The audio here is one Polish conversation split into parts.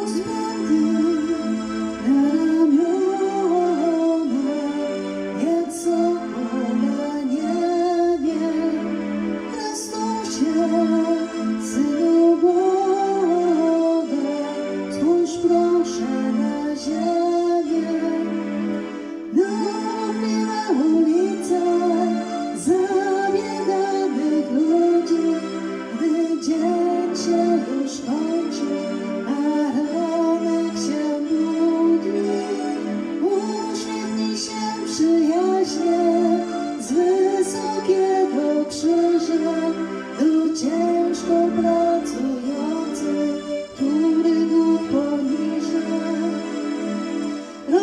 rozpięty na ramionach, jak sokół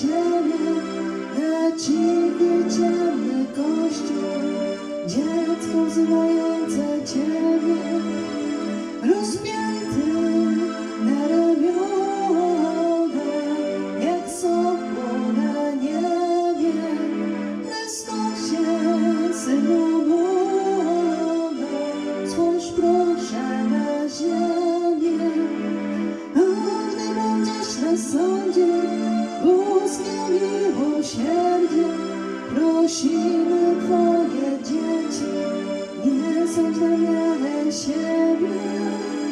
ziemię, na cichy, ciemny kościół, dziecko wzywające Ciebie rozpięty na ramionach, jak sokół na niebie. Chrystusie, Synu Boga, spójrz proszę na ziemię. A gdy będziesz na sądzie, troski miłosierdzie, prosimy Twoje dzieci, nie sądź na siebie.